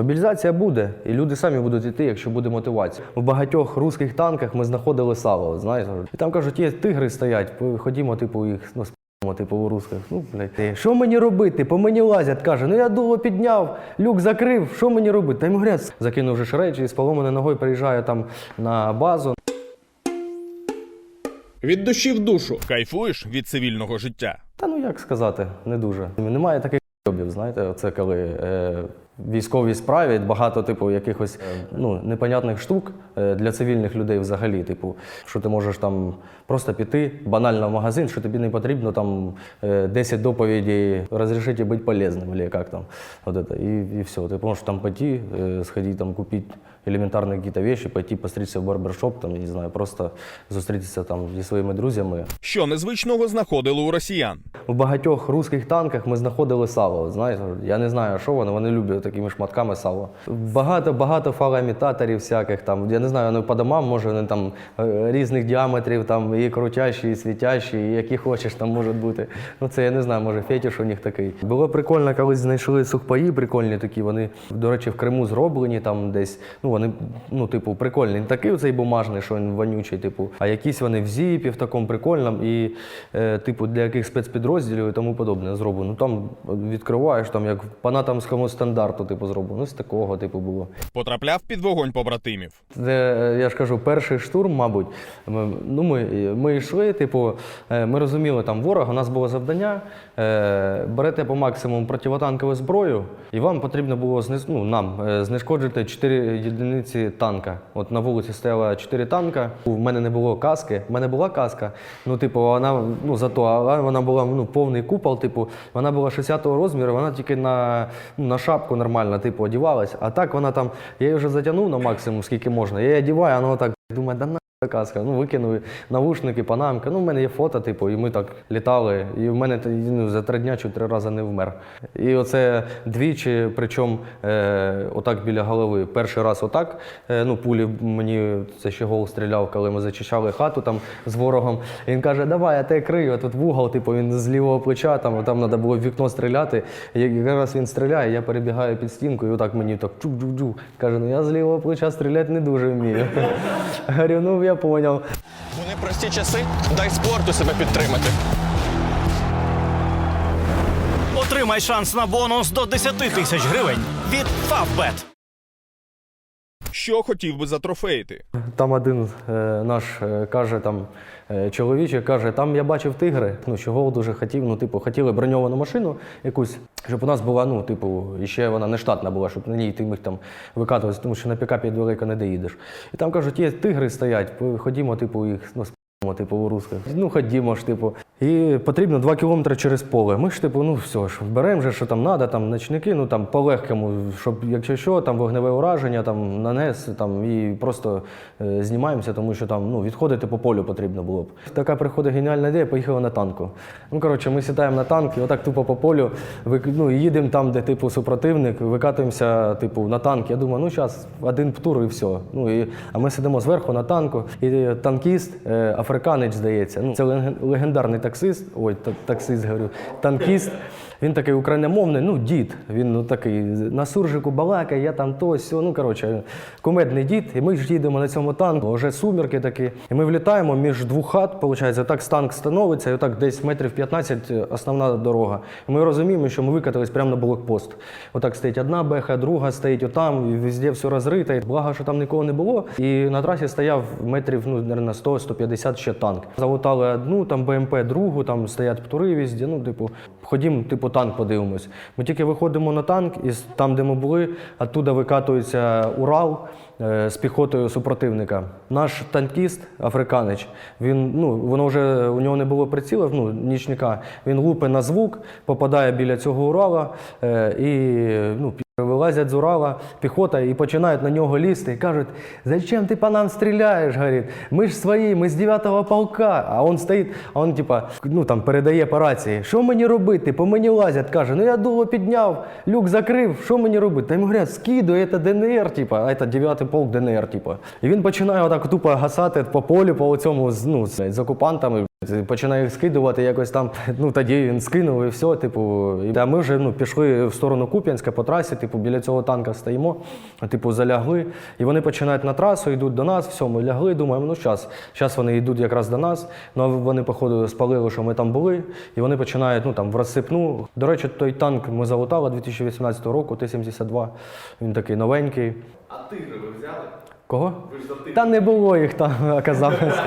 Мобілізація буде, і люди самі будуть йти, якщо буде мотивація. У багатьох русських танках ми знаходили сало, знаєте. І там кажуть, є тигри стоять, ходімо, типу, їх ну, спимо, типу, у русських. Ну, блядь, що мені робити? По мені лазять. Каже, ну я дуло підняв, люк закрив, що мені робити? Та йому говорять, закинув вже речі, і з поломаною ногою приїжджаю там на базу. Від душі в душу. Кайфуєш від цивільного життя? Та ну як сказати, не дуже. Немає таких знаєте, це коли е, військові справі багато, типу, якихось е, ну, непонятних штук е, для цивільних людей взагалі. Типу, що ти можеш там просто піти банально в магазин, що тобі не потрібно там е, 10 доповідей розрішити бути полезним, або як там. От це. і, і все. Ти можеш там піти, е, сходити там купити елементарні якісь вещи, пойти постричься в барбершоп, там, я не знаю, просто зустрітися там зі своїми друзями, Що незвичного знаходили у росіян? у багатьох русських танках ми знаходили сало. Знаєте, я не знаю, що вони, вони люблять такими шматками сало. Багато багато фалоімітаторів всяких там. Я не знаю, вони по домам, може вони там е, різних діаметрів, там і крутящі, і світящі, і які хочеш там можуть бути. Ну це я не знаю, може фетиш у них такий. Було прикольно, колись знайшли сухпаї прикольні такі. Вони, до речі, в Криму зроблені там десь. Ну вони, ну, типу, прикольні. Не такий оцей бумажний, що він вонючий, типу, а якісь вони в зіпі, в такому прикольному, і, е, типу, для яких спецпідрозділів і тому подобне зроблено. Ну там відкриваєш, там як по натамському стандарту, типу, зроблено. Ну, з такого, типу, було. Потрапляв під вогонь побратимів. Це, е, я ж кажу, перший штурм, мабуть. Ми, ну, ми, ми йшли, типу, е, ми розуміли, там ворог, у нас було завдання. Е, берете по максимуму противотанкову зброю, і вам потрібно було ну, нам е, знешкоджити 4 єдиниці танка. От на вулиці стояло 4 танка. У мене не було каски. У мене була каска. Ну, типу, вона ну, зато, але вона була ну, повний купол, типу, вона була 60-го розміру, вона тільки на, ну, на шапку нормально, типу, одівалась. А так вона там, я її вже затягнув на максимум, скільки можна. Я її одіваю, вона так думає, да на каска. Ну, викинули навушники, панамка. Ну, в мене є фото, типу, і ми так літали. І в мене ну, за три дня чи три рази не вмер. І оце двічі, причому е, отак біля голови. Перший раз отак. Е, ну, пулі мені це ще гол стріляв, коли ми зачищали хату там з ворогом. Він каже, давай, я тебе крию, а тут в угол, типу, він з лівого плеча, там, там треба було в вікно стріляти. І якраз він стріляє, я перебігаю під стінку, і отак мені так чук-чук-чук. Каже, ну я з лівого плеча стріляти не дуже вмію. Говорю, ну я поняв. У непрості часи дай спорту себе підтримати. Отримай шанс на бонус до 10 тисяч гривень від Favbet. Що хотів би затрофеїти? Там один е, наш е, каже, там е, чоловічий каже, там я бачив тигри. Ну чого дуже хотів. Ну, типу, хотіли броньовану машину якусь, щоб у нас була, ну, типу, і ще вона не штатна була, щоб на ній ти міг там викатуватися, тому що на пікапі далеко не доїдеш. І там кажуть, є тигри стоять, ходімо, типу, їх ну, типу, у русских. Ну, ходімо ж, типу. І потрібно 2 кілометри через поле. Ми ж, типу, ну все ж, беремо же, що там треба, там ночники, ну там по-легкому, щоб якщо що, там вогневе ураження, там нанес, там і просто е, знімаємося, тому що там ну, відходити по полю потрібно було б. Така приходить геніальна ідея, поїхали на танку. Ну, коротше, ми сідаємо на танк і отак тупо по полю, ну, їдемо там, де типу супротивник, викатуємося, типу, на танк. Я думаю, ну зараз один птур і все. Ну, і, а ми сидимо зверху на танку, і танкіст, е, африканець, здається. Ну, це леген- легендарний таксист, ой, та- таксист, говорю, танкіст. Він такий україномовний, ну, дід. Він ну, такий на суржику балакає, я там то, сьо. Ну, коротше, кумедний дід. І ми ж їдемо на цьому танку, вже сумірки такі. І ми влітаємо між двох хат, виходить, так танк становиться, і отак десь метрів 15 основна дорога. І ми розуміємо, що ми викатились прямо на блокпост. Отак стоїть одна беха, друга стоїть отам, і везде все розрите. Благо, що там нікого не було. І на трасі стояв метрів, ну, на 100-150 ще танк. Залутали одну, там БМП, другу, там стоять птури везде. Ну, типу, ходім, типу, танк подивимось. Ми тільки виходимо на танк, і там, де ми були, оттуда викатується Урал е, з піхотою супротивника. Наш танкіст, африканець, він, ну, воно вже у нього не було прицілів, ну, нічника. Він лупить на звук, попадає біля цього Урала е, і ну, Вилазять з Урала піхота і починають на нього лізти і кажуть, зачем ти по нам стріляєш? Говорить, ми ж свої, ми з 9-го полка. А він стоїть, а він типа, ну там передає по рації, що мені робити? По мені лазять. Каже, ну я дуло підняв, люк закрив, що мені робити? Та йому говорять, скидуй, це ДНР, типа, а це 9-й полк ДНР, типа. І він починає отак тупо гасати по полю, по цьому ну, з, окупантами. Починає їх скидувати якось там. Ну тоді він скинув і все. Типу, а ми вже ну пішли в сторону Куп'янська по трасі. Типу, біля цього танка стоїмо. Типу, залягли. І вони починають на трасу, йдуть до нас. Все, ми лягли. Думаємо, ну зараз, зараз вони йдуть якраз до нас. Ну а вони, походу, спалили, що ми там були, і вони починають ну там в розсипну. До речі, той танк ми залутали 2018 року, Т-72. Він такий новенький. А тигри ви взяли? Кого? Та не було їх там, оказалось.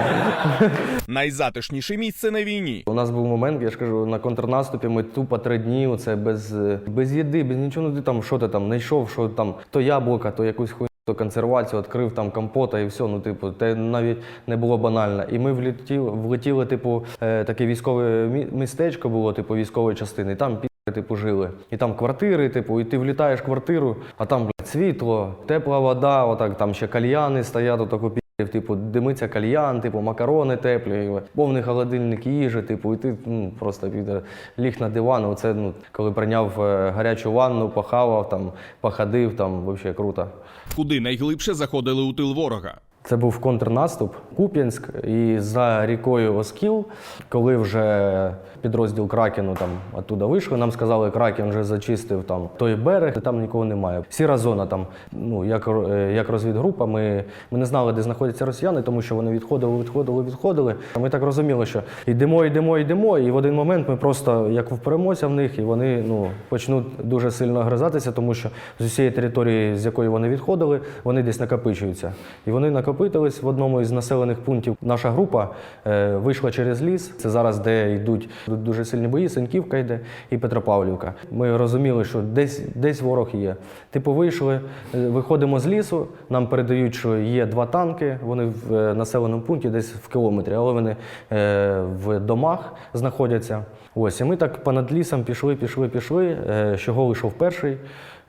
Найзатишніше місце на війні. У нас був момент, я ж кажу, на контрнаступі ми тупо три дні, оце без, без їди, без нічого, ну ти там, що ти там знайшов, що там, то яблука, то якусь хуйню, то консервацію, відкрив там компота і все. Ну, типу, це навіть не було банально. І ми влетіли, влетіли типу, е, таке військове містечко було, типу, військової частини, і там пі. Типу, жили. І там квартири, типу, і ти влітаєш в квартиру, а там світло, тепла вода, отак там ще кальяни стоять, отаку типу, димиться кальян, типу, макарони теплі, повний холодильник їжі, типу, і ти ну, просто піде, ліг на диван. Оце, ну, коли прийняв е, гарячу ванну, похавав, там, походив, там, взагалі круто. Куди найглибше заходили у тил ворога. Це був контрнаступ Куп'янськ, і за рікою Оскіл, коли вже підрозділ Кракену там оттуда вийшли, нам сказали, Кракен вже зачистив там той берег, там нікого немає. Сіра зона там, ну як, е, як розвідгрупа, ми, ми не знали, де знаходяться росіяни, тому що вони відходили, відходили, відходили. Ми так розуміли, що йдемо, йдемо, йдемо, і в один момент ми просто як впремося в них, і вони ну, почнуть дуже сильно гризатися, тому що з усієї території, з якої вони відходили, вони десь накопичуються. І вони накопитились в одному із населених пунктів. Наша група е, вийшла через ліс. Це зараз, де йдуть дуже сильні бої, Сеньківка йде і Петропавлівка. Ми розуміли, що десь, десь ворог є. Типу, вийшли, е, виходимо з лісу, нам передають, що є два танки. Вони в е, населеному пункті десь в кілометрі, але вони е, в домах знаходяться. Ось, і ми так понад лісом пішли, пішли, пішли. Щого вийшов перший.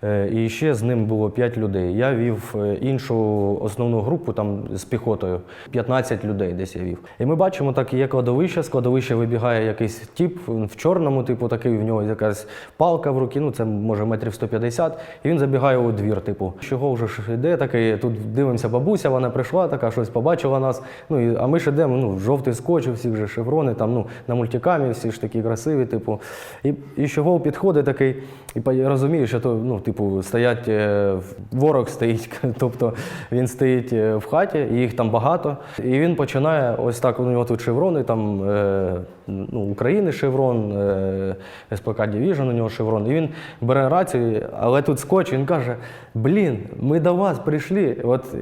Е, І ще з ним було 5 людей. Я вів е, іншу основну групу там з піхотою. 15 людей десь я вів. І ми бачимо, так є кладовище, з кладовища вибігає якийсь тіп в чорному, типу, такий в нього якась палка в руці, ну це може метрів 150, і він забігає у двір, типу, чого вже ж іде такий, тут дивимося, бабуся, вона прийшла, така щось побачила нас. Ну і, а ми ж ідемо, ну, жовтий скотч, у всіх же шеврони, там, ну, на мультикамі, всі ж такі красиві, типу. І, і чого підходить такий, і розуміє, що то, ну, типу, стоять, е, ворог стоїть, тобто він стоїть е, в хаті, і їх там багато. І він починає ось так, у нього тут шеврони, там е, ну, України шеврон, СПК Division у нього шеврон. І він бере рацію, але тут скотч, він каже: блін, ми до вас прийшли. От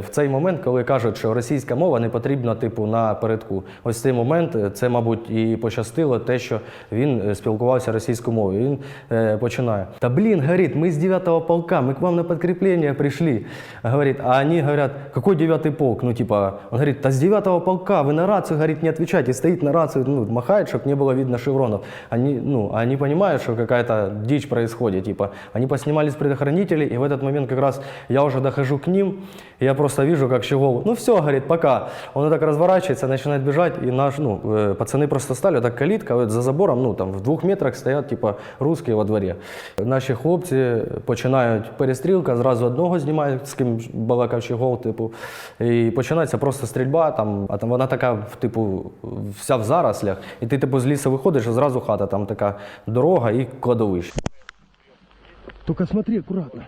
в цей момент, коли кажуть, що російська мова не потрібна, типу, на передку. Ось цей момент, це, мабуть, і пощастило те, що він спілкувався російською мовою. Він починає: Та блін, говорить, ми з 9-го полка, ми к вам на подкрепление пришли. Говорит, а они говорят, какой 9 полк? Ну, типа, он говорит, да с 9 полка, вы на рацию, говорит, не отвечайте. Стоит на рацию, ну, махает, чтобы не было видно шевронов. Они, ну, они понимают, что какая-то дичь происходит, типа. Они поснимали с предохранителей, и в этот момент как раз я уже дохожу к ним, и я просто вижу, как Щегол, ну все, говорит, пока. Он так разворачивается, начинает бежать, и наш, ну, э, пацаны просто стали, вот так калитка, вот за забором, ну, там, в двух метрах стоят, типа, русские во дворі. Наші починають перестрілка, зразу одного знімають, з ким балакав гол. типу, і починається просто стрільба, там, а там вона така, типу, вся в зарослях, і ти, типу, з лісу виходиш, а зразу хата, там така дорога і кладовище. Тільки смотри аккуратно.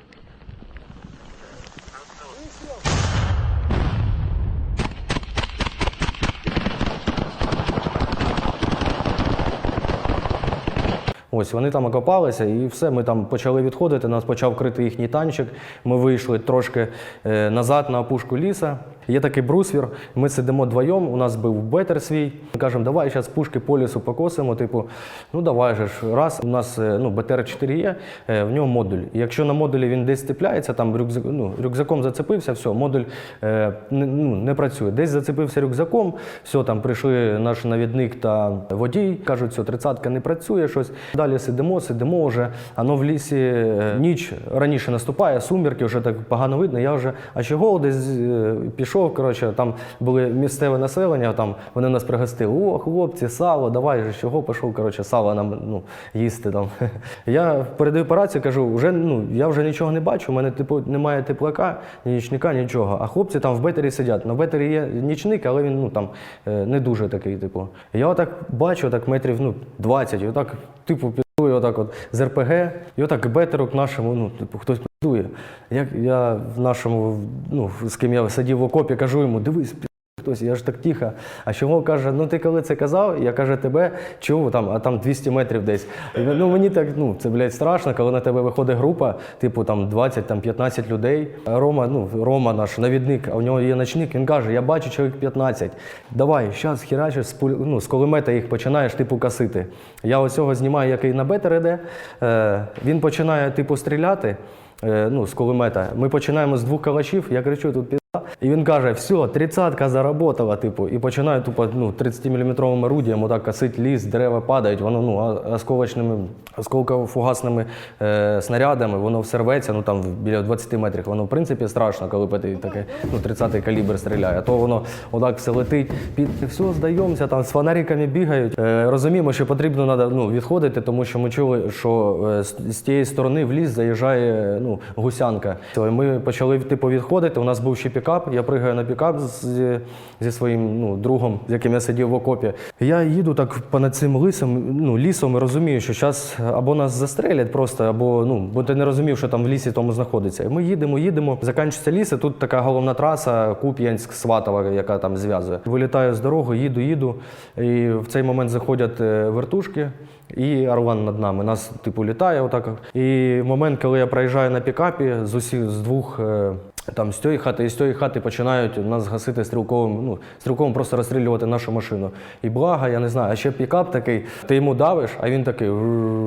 Ось вони там окопалися, і все. Ми там почали відходити. Нас почав крити їхній танчик. Ми вийшли трошки е, назад на опушку ліса. Є такий брусвір. Ми сидимо вдвоєм. У нас був бетер свій. Ми кажемо, давай зараз пушки по лісу покосимо. Типу, ну давай же ж. Раз у нас е, ну, БТР 4 є, е, в нього модуль. І якщо на модулі він десь цепляється, там рюкзак, ну, рюкзаком зацепився, все, модуль е, не, ну, не працює. Десь зацепився рюкзаком, все, там прийшли наш навідник та водій, кажуть, все, тридцятка не працює щось. Далі сидимо, сидимо вже, а ну в лісі е, ніч раніше наступає, сумірки, вже так погано видно. Я вже, а чого десь е, пішов, коротше, там були місцеве населення, там вони нас пригостили. О, хлопці, сало, давай же, чого пішов, коротше, сало нам ну, їсти там. Я передаю по рації, кажу, вже, ну, я вже нічого не бачу, у мене типу, немає теплака, ні нічника, нічого. А хлопці там в бетері сидять. На бетері є нічник, але він ну, там, е, не дуже такий, типу. Я отак бачу, так метрів ну, 20, і отак, типу, підує отак от з РПГ, і отак бетерок нашому, ну, типу, хтось підує. Як я в нашому, ну, з ким я сидів в окопі, кажу йому, дивись, Хтось, я ж так тихо. А чого каже, ну ти коли це казав, я каже, тебе чув там, а там 200 метрів десь. Ну мені так, ну це блядь, страшно, коли на тебе виходить група, типу там 20, там 15 людей. Рома, ну Рома наш навідник, а у нього є ночник, він каже, я бачу чоловік 15. Давай, зараз херачиш, з, ну, з кулемета їх починаєш типу касити. Я оцього знімаю, який на бетер іде. Е, він починає типу стріляти. е, Ну, з кулемета. Ми починаємо з двох калачів, я кричу, тут і він каже, все, тридцятка заработала, типу, і починає тупо ну, 30-мм орудієм отак косить ліс, дерева падають, воно ну, осколочними, осколково-фугасними е, снарядами, воно все ну там біля 20 метрів. Воно в принципі страшно, коли ти таке, ну, 30-й калібр стріляє. А то воно отак все летить, під все, здаємося, там з фонариками бігають. Е, розуміємо, що потрібно надо, ну, відходити, тому що ми чули, що е, з тієї сторони в ліс заїжджає ну, гусянка. Ми почали типу, відходити. У нас був ще пікап. Я пригаю на пікап з, зі своїм ну, другом, з яким я сидів в окопі. Я їду так понад цим лисом, ну, лісом і розумію, що зараз або нас застрелять просто, або ну, бо ти не розумів, що там в лісі тому знаходиться. І ми їдемо, їдемо. Закінчується ліс, і тут така головна траса Куп'янськ, Сватова, яка там зв'язує. Вилітаю з дороги, їду, їду. І в цей момент заходять е, вертушки. І Орлан над нами. Нас, типу, літає отак. І момент, коли я проїжджаю на пікапі, з усіх з двох е, там з тієї хати і з тієї хати починають нас гасити стрілковим, ну, стрілковим просто розстрілювати нашу машину. І благо, я не знаю, а ще пікап такий, ти йому давиш, а він такий,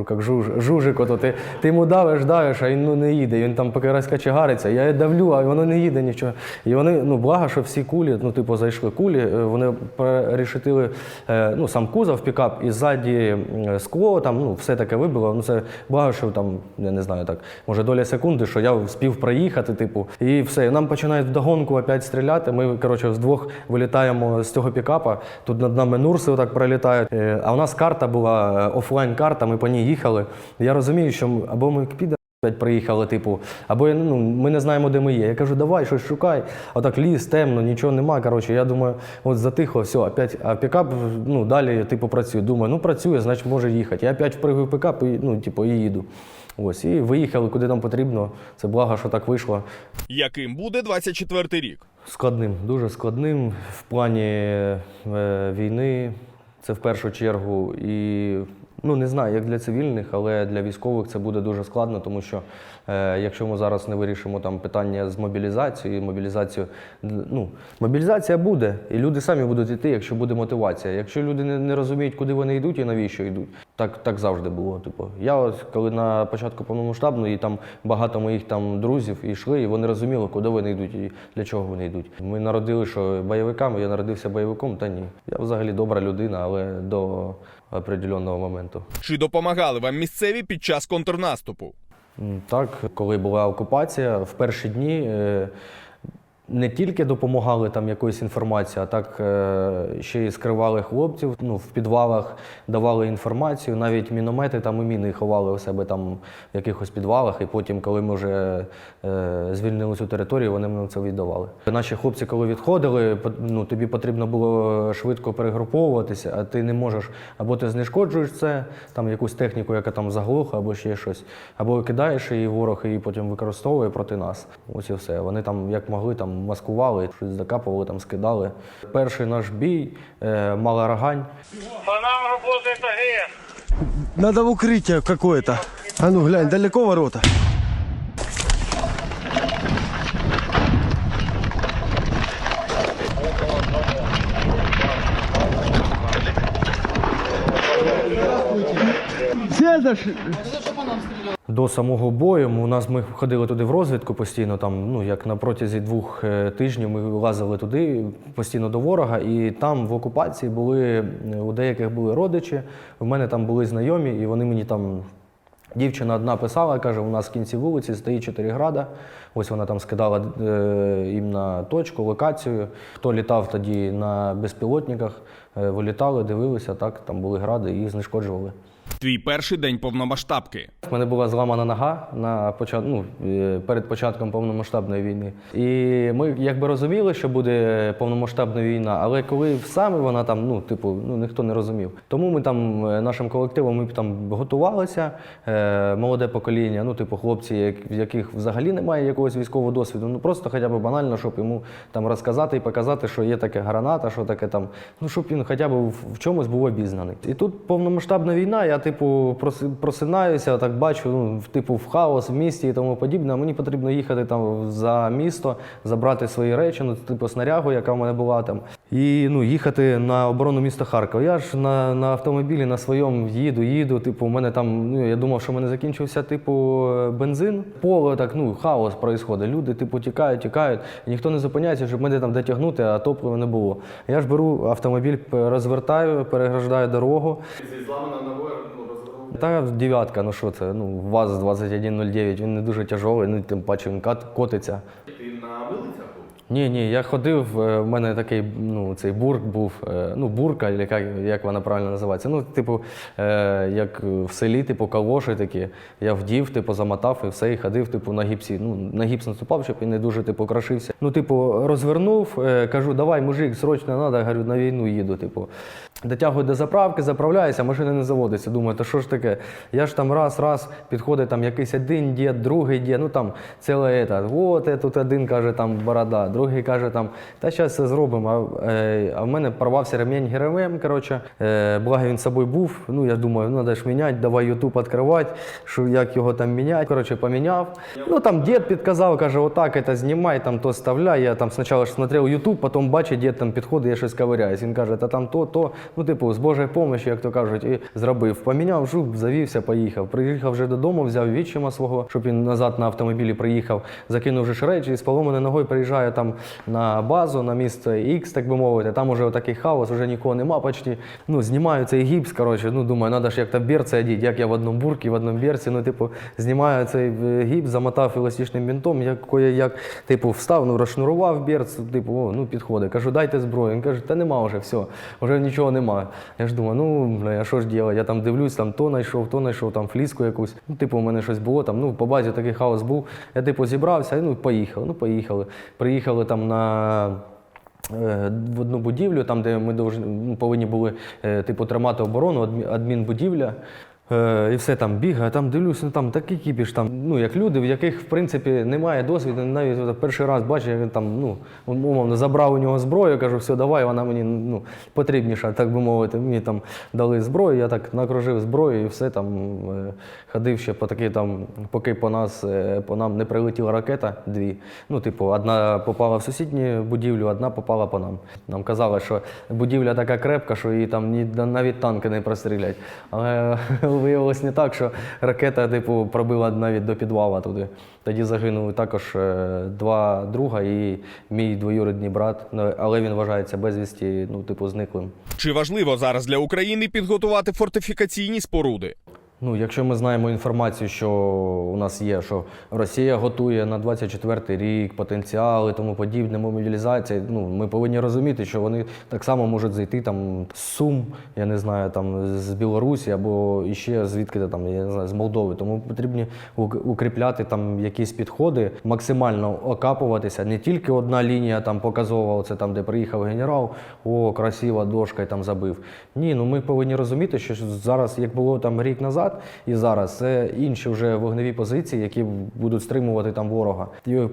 як жуж, жужик, ото ти, ти йому давиш, давиш, а він ну, не їде. Він там поки розкачегариться, я давлю, а воно не їде нічого. І вони, ну, благо, що всі кулі, ну, типу, зайшли кулі, е, вони перерішитили е, ну, сам кузов пікап і ззаді скло, там, ну, все таке вибило. Ну, це благо, що там, я не знаю, так, може доля секунди, що я вспів проїхати, типу, і все. І нам починають вдогонку опять стріляти. Ми, коротше, вдвох вилітаємо з цього пікапа. Тут над нами Нурси отак пролітають. Е, А у нас карта була е, офлайн-карта, ми по ній їхали. Я розумію, що або ми піде. Приїхали, типу, або ну, ми не знаємо, де ми є. Я кажу, давай щось шукай. А так ліс, темно, нічого нема. Коротше, я думаю, от затихло, все, опять, а пікап ну, далі типу, працює. Думаю, ну працює, значить може їхати. Я опять впригую в пікап і, ну, типу, і їду. Ось, і виїхали, куди нам потрібно. Це благо, що так вийшло. Яким буде 24-й рік? Складним, дуже складним в плані е, війни. Це в першу чергу і ну не знаю, як для цивільних, але для військових це буде дуже складно, тому що е, якщо ми зараз не вирішимо там питання з мобілізацією, мобілізацію, ну мобілізація буде, і люди самі будуть йти, якщо буде мотивація. Якщо люди не, не розуміють, куди вони йдуть і навіщо йдуть, так, так завжди було. Типу, я от коли на початку повномасштабної, і там багато моїх там друзів йшли, і вони розуміли, куди вони йдуть і для чого вони йдуть. Ми народили, що бойовиками, я народився бойовиком, та ні. Я взагалі добра людина, але до определеного моменту. Чи допомагали вам місцеві під час контрнаступу? Так, коли була окупація, в перші дні е, не тільки допомагали там якоюсь інформацією, а так е, ще й скривали хлопців ну, в підвалах, давали інформацію, навіть міномети там і міни ховали у себе там в якихось підвалах, і потім, коли ми вже е, звільнили цю територію, вони нам це віддавали. Наші хлопці, коли відходили, ну, тобі потрібно було швидко перегруповуватися, а ти не можеш або ти знешкоджуєш це, там якусь техніку, яка там заглухла, або ще щось, або кидаєш її, ворог її потім використовує проти нас. Ось і все. Вони там як могли, там маскували, щось закапували, там скидали. Перший наш бій, е, мала рогань. По нам работает АГС. Надо в укрытие какое-то. А ну глянь, далеко ворота. Все зашли. До самого бою. У нас ми ходили туди в розвідку постійно. Там, ну як на протязі двох е, тижнів ми лазили туди постійно до ворога, і там в окупації були е, у деяких були родичі. У мене там були знайомі, і вони мені там. Дівчина одна писала, каже, у нас в кінці вулиці стоїть 4 града. Ось вона там скидала е, їм на точку, локацію. Хто літав тоді на безпілотниках, е, вилітали, дивилися, так, там були гради їх знешкоджували. Твій перший день повномасштабки. У мене була зламана нога на почат... ну, е, перед початком повномасштабної війни. І ми якби розуміли, що буде повномасштабна війна, але коли саме вона там, ну, типу, ну ніхто не розумів. Тому ми там е, нашим колективом ми там готувалися, е, молоде покоління, ну, типу, хлопці, в яких взагалі немає якогось військового досвіду. Ну просто хоча б банально, щоб йому там розказати і показати, що є таке граната, що таке там, ну щоб він хоча б в чомусь був обізнаний. І тут повномасштабна війна, я типу проси- просинаюся, так бачу, ну, типу, в хаос в місті і тому подібне. Мені потрібно їхати там за місто, забрати свої речі, ну, типу снарягу, яка в мене була там, і ну, їхати на оборону міста Харкова. Я ж на, на автомобілі на своєму їду, їду. Типу, у мене там, ну я думав, що в мене закінчився типу бензин. Поле так, ну, хаос відбувається. Люди, типу, тікають, тікають. Ніхто не зупиняється, щоб мене там дотягнути, а топлива не було. Я ж беру автомобіль, розвертаю, переграждаю дорогу. Та дев'ятка, ну що це? Ну, ВАЗ 2109, він не дуже тяжовий, ну тим паче він кат, котиться. Ти на вилицях? Ні, ні, я ходив, е, в мене такий ну, цей бурк був, е, ну, бурка, як, як вона правильно називається. Ну, типу, е, як в селі, типу, калоші такі. Я вдів, типу, замотав і все, і ходив, типу, на гіпсі. Ну, на гіпс наступав, щоб він не дуже типу, крашився. Ну, типу, розвернув, кажу, давай, мужик, срочно треба, говорю, на війну їду. Типу. Дотягую до заправки, заправляюся, машина не заводиться. Думаю, то що ж таке? Я ж там раз, раз підходить там якийсь один дід, другий дід, ну там ціле це. От тут один каже, там борода, другий каже, там, та зараз все зробимо. А, е, а в мене порвався ремінь ГРМ, коротше. Е, благо він з собою був. Ну я думаю, ну треба ж міняти, давай Ютуб відкривати, що як його там міняти. Коротше, поміняв. Ну там дід підказав, каже, отак це знімай, там то вставляй. Я там спочатку смотрел Ютуб, потім бачу, дід там підходить, я щось ковиряюсь. Він каже, та там то, то. Ну, типу, з Божою допомогою, як то кажуть, і зробив. Поміняв жук, завівся, поїхав. Приїхав вже додому, взяв відчима свого, щоб він назад на автомобілі приїхав, закинув вже речі, і з поломаною ногою приїжджаю там на базу, на місце X, так би мовити. Там уже отакий хаос, вже нікого нема почти. Ну, знімаю цей гіпс, коротше, ну думаю, треба ж як-то берці одіти, як я в одному бурці, в одному берці. Ну, типу, знімаю цей е, гіпс, замотав еластичним бінтом, як, як типу, встав, ну, розшнурував берц, типу, о, ну, підходить. Кажу, дайте зброю. Він каже, та нема вже, все, вже нічого нема. Я ж думаю, ну, бля, що ж робити? Я там дивлюсь, там то знайшов, то знайшов, там фліску якусь. Ну, типу, у мене щось було там, ну, по базі такий хаос був. Я, типу, зібрався, ну, поїхали, ну, поїхали. Приїхали там на. е, В одну будівлю, там, де ми ну, повинні були е, типу, тримати оборону, адмі- адмінбудівля. Е, і все там бігає, там дивлюся, ну там такий кіпіш, там, ну як люди, в яких в принципі немає досвіду, навіть от перший раз бачу, як він там, ну, умовно, забрав у нього зброю, кажу, все, давай, вона мені ну, потрібніша, так би мовити. Мені там дали зброю, я так накружив зброю і все там е, ходив ще по такій там, поки по нас, е, по нам не прилетіла ракета, дві. Ну, типу, одна попала в сусідню будівлю, одна попала по нам. Нам казали, що будівля така крепка, що її там ні, навіть танки не прострілять. Але виявилось не так, що ракета, типу, пробила навіть до підвала туди. Тоді загинули також е, два друга і мій двоюрідний брат, Ну, але він вважається безвісті, ну, типу, зниклим. Чи важливо зараз для України підготувати фортифікаційні споруди? Ну, якщо ми знаємо інформацію, що у нас є, що Росія готує на 24-й рік потенціал і тому подібне, мобілізація, ну ми повинні розуміти, що вони так само можуть зайти там з Сум, я не знаю, там з Білорусі або іще звідки там, я не знаю, з Молдови. Тому потрібні ук- укріпляти там якісь підходи, максимально окапуватися. Не тільки одна лінія там показова, це там, де приїхав генерал, о, красива дошка і там забив. Ні, ну ми повинні розуміти, що зараз, як було там рік назад, і зараз це інші вже вогневі позиції, які будуть стримувати там ворога.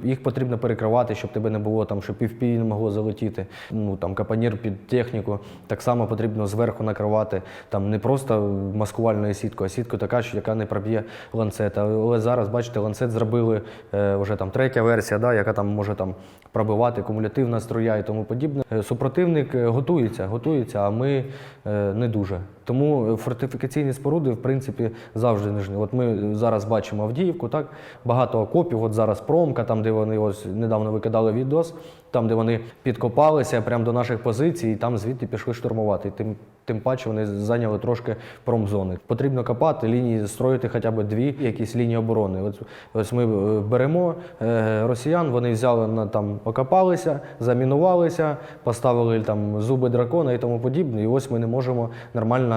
Їх потрібно перекривати, щоб тебе не було там, щоб півпі не могло залетіти. Ну там капанір під техніку. Так само потрібно зверху накривати. Там не просто маскувальною сіткою, а сіткою така, що яка не проб'є ланцет. Але зараз, бачите, ланцет зробили е, вже там третя версія, да, яка там може там пробивати кумулятивна струя і тому подібне. Е, Супротивник е, готується, готується, а ми е, не дуже. Тому фортифікаційні споруди, в принципі, завжди нижній. От ми зараз бачимо Авдіївку, так багато окопів. От зараз промка, там де вони ось недавно викидали відос, там де вони підкопалися прямо до наших позицій, і там звідти пішли штурмувати. Тим Тим паче вони зайняли трошки промзони. Потрібно копати лінії, строїти хоча б дві якісь лінії оборони. Ось, ось ми е, беремо е, росіян, вони взяли на там, окопалися, замінувалися, поставили там зуби дракона і тому подібне. І ось ми не можемо нормально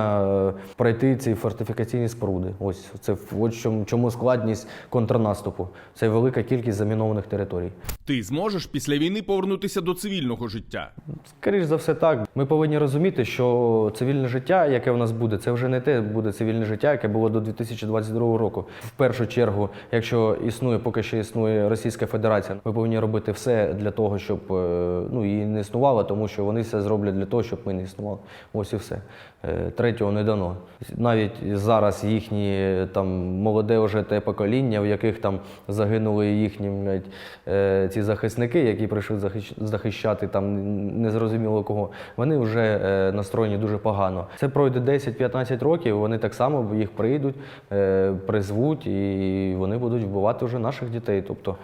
е, пройти ці фортифікаційні споруди. Ось це от чому, чому складність контрнаступу. Це велика кількість замінованих територій. Ти зможеш після війни повернутися до цивільного життя. Скоріше за все, так. Ми повинні розуміти, що цивільне життя, яке в нас буде, це вже не те буде цивільне життя, яке було до 2022 року. В першу чергу, якщо існує, поки що існує Російська Федерація, ми повинні робити все для того, щоб е, ну, її не існувало, тому що вони все зроблять для того, щоб ми не існували. Ось і все. Е, Третього не дано. Навіть зараз їхні там молоде вже те покоління, в яких там загинули їхні блядь, е, ці захисники, які прийшли захищати там незрозуміло кого, вони вже е, настроєні дуже погано. Це пройде 10-15 років, вони так само їх прийдуть, е, призвуть і вони будуть вбивати вже наших дітей. Тобто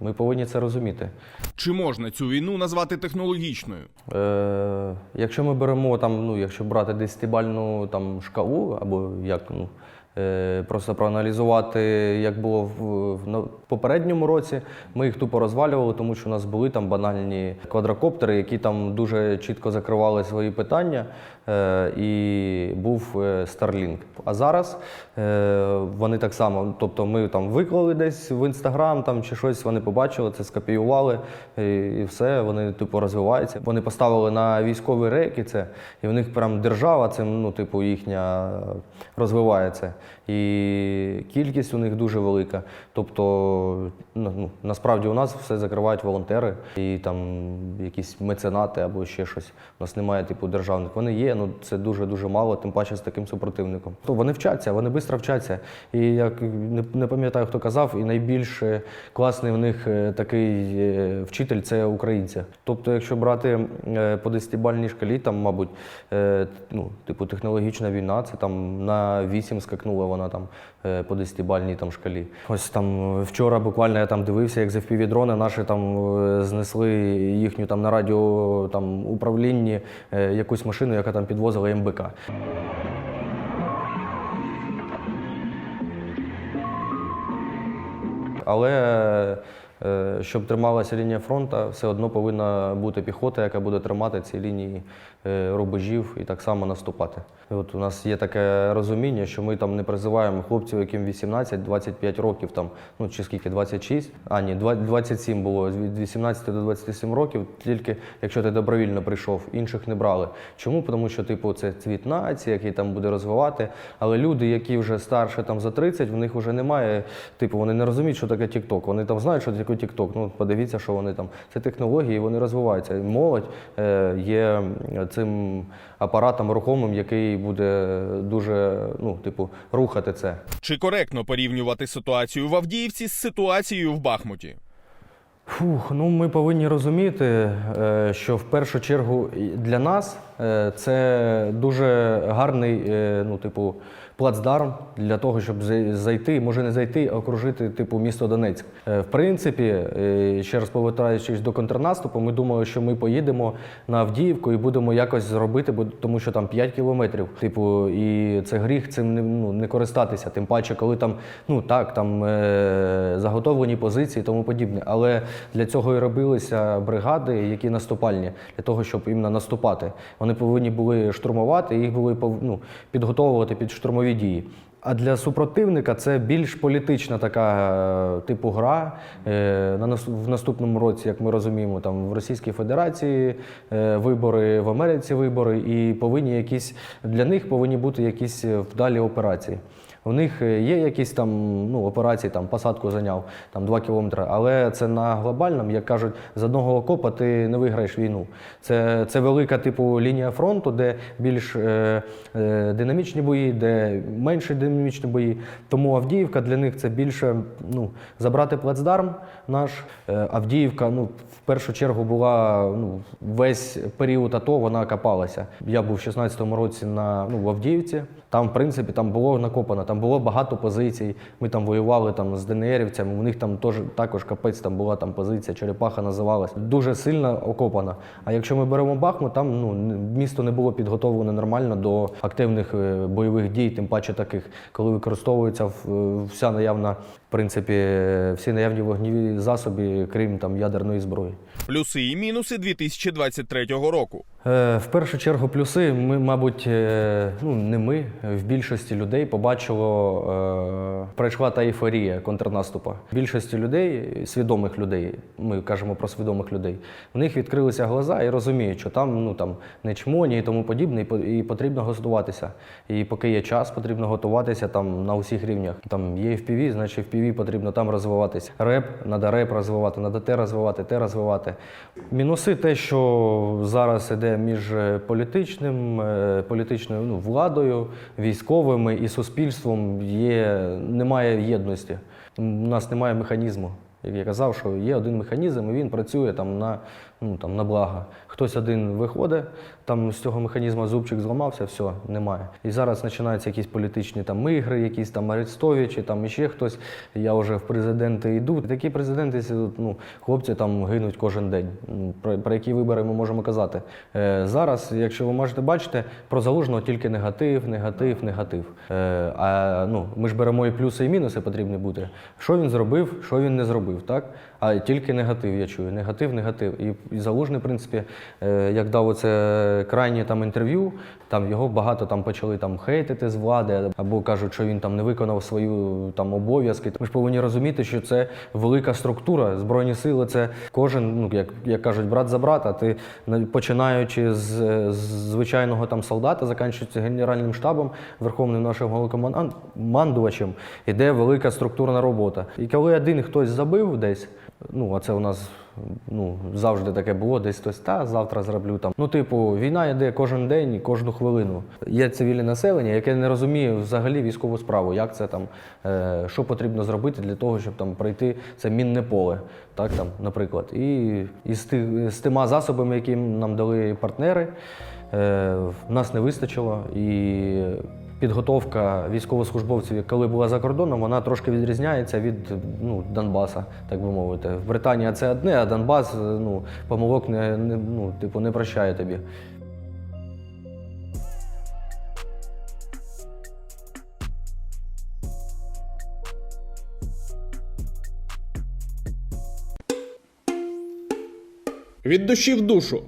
ми повинні це розуміти. Чи можна цю війну назвати технологічною? Е, якщо ми беремо там, ну, якщо брати десятибальну там шкалу, або як ну. е, Просто проаналізувати, як було в, в попередньому році. Ми їх тупо розвалювали, тому що у нас були там банальні квадрокоптери, які там дуже чітко закривали свої питання. Е, і був е, Starlink. А зараз е, вони так само, тобто ми там виклали десь в інстаграм там чи щось, вони побачили, це скопіювали, і, все, вони типу розвиваються. Вони поставили на військові рейки це, і в них прям держава, це ну, типу, їхня розвивається. І кількість у них дуже велика. Тобто, ну, насправді у нас все закривають волонтери і там якісь меценати або ще щось. У нас немає типу державних. Вони є, ну це дуже дуже мало, тим паче з таким супротивником. То вони вчаться, вони швидко вчаться. І як не, не пам'ятаю, хто казав, і найбільш е, класний в них е, такий е, вчитель це українці. Тобто, якщо брати по 10-бальній шкалі, там, мабуть, ну, типу, технологічна війна, це там на 8 скакнула вона там по десятибальній там шкалі. Ось там е, вчора буквально я там дивився, як за дрони наші там е, знесли їхню там на радіо там управлінні е, якусь машину, яка там підвозила МБК. Але е, щоб трималася лінія фронту, все одно повинна бути піхота, яка буде тримати ці лінії е, рубежів і так само наступати. От у нас є таке розуміння, що ми там не призиваємо хлопців, яким 18-25 років, там, ну чи скільки, 26, а ні, 27 було від 18 до 27 років, тільки якщо ти добровільно прийшов, інших не брали. Чому? Тому що, типу, це цвіт нації, який там буде розвивати. Але люди, які вже старше там за 30, в них вже немає, типу, вони не розуміють, що таке TikTok. Вони там знають, що таке TikTok. Ну, подивіться, що вони там. Це технології, вони розвиваються. І молодь е, є цим апаратом рухомим, який буде дуже, ну, типу, рухати це. Чи коректно порівнювати ситуацію в Авдіївці з ситуацією в Бахмуті? Фух, ну ми повинні розуміти, е, що в першу чергу для нас е, це дуже гарний, ну, типу, плацдарм для того, щоб зайти, може не зайти, а окружити типу місто Донецьк. Е, В принципі, е, ще раз повертаючись до контрнаступу, ми думали, що ми поїдемо на Авдіївку і будемо якось зробити, бо тому що там 5 кілометрів. Типу, і це гріх цим не, ну, не користатися. Тим паче, коли там, ну так, там е, заготовлені позиції тому подібне. Але для цього і робилися бригади, які наступальні, для того, щоб іменно наступати. Вони повинні були штурмувати, їх були ну, підготовувати під штурмові дії. А для супротивника це більш політична така е, типу гра. Е, в наступному році, як ми розуміємо, там в Російській Федерації е, вибори, в Америці вибори, і повинні якісь для них повинні бути якісь вдалі операції. У них е, є якісь там ну, операції, там посадку зайняв там 2 кілометри, але це на глобальному, як кажуть, з одного окопа ти не виграєш війну. Це, це велика типу лінія фронту, де більш е, е, динамічні бої, де менше динамічні бої. Тому Авдіївка для них це більше ну, забрати плацдарм наш. Е, Авдіївка, ну, в першу чергу була ну, весь період АТО вона копалася. Я був в 16-му році на, ну, в Авдіївці. Там, в принципі, там було накопано, там було багато позицій. Ми там воювали там, з ДНРівцями, у них там теж, також капець там була там позиція, Черепаха називалась. Дуже сильно окопана. А якщо ми беремо Бахмут, там ну, місто не було підготовлене нормально до активних е, бойових дій, тим паче таких, коли використовується е, вся наявна, в принципі, е, всі наявні вогневі засоби, крім там ядерної зброї. Плюси і мінуси 2023 року. Е, В першу чергу, плюси. Ми, мабуть, е, ну не ми, в більшості людей побачило, е, прийшла та ейфорія контрнаступу. Більшості людей, свідомих людей, ми кажемо про свідомих людей, в них відкрилися глаза і розуміють, що там ну там не чмоні і тому подібне, і потрібно готуватися. І поки є час, потрібно готуватися там на усіх рівнях. Там є FPV, значить FPV потрібно там розвиватися. Реп, треба реп розвивати, треба те розвивати, те розвивати. Мінуси те, що зараз іде між е, політичним, е, політичною ну, владою, військовими і суспільством є, немає єдності. У нас немає механізму. Як я казав, що є один механізм, і він працює там на, ну, там, на благо. Хтось один виходить, там з цього механізму зубчик зламався, все, немає. І зараз починаються якісь політичні там ігри, якісь там Арестовичі, там іще хтось. Я вже в президенти йду. Такі президенти, ну, хлопці там гинуть кожен день. Про, про які вибори ми можемо казати. Е, зараз, якщо ви можете бачити, про залужного тільки негатив, негатив, негатив. Е, а ну, ми ж беремо і плюси, і мінуси потрібні бути. Що він зробив, що він не зробив, так? А тільки негатив я чую. Негатив, негатив. І, і залужний, в принципі, е, як дав оце крайнє там інтерв'ю, там його багато там почали там хейтити з влади, або кажуть, що він там не виконав свою там обов'язки. Ми ж повинні розуміти, що це велика структура. Збройні сили це кожен, ну як, як кажуть, брат за брата. Ти на- починаючи з, з звичайного там солдата, закінчуючи генеральним штабом, верховним нашим головнокомандувачем, іде велика структурна робота. І коли один хтось забив десь, ну а це у нас ну, завжди таке було, десь хтось та завтра зроблю там. Ну, типу, війна йде кожен день, кожну хвилину. Є цивільне населення, яке не розуміє взагалі військову справу, як це там, е, що потрібно зробити для того, щоб там пройти це мінне поле, так там, наприклад. І, і з, тих, з тима засобами, які нам дали партнери, е, нас не вистачило. І підготовка військовослужбовців, коли була за кордоном, вона трошки відрізняється від ну, Донбаса, так би мовити. В Британії це одне, а Донбас е, ну, помилок не, не, ну, типу, не прощає тобі. Від душі в душу.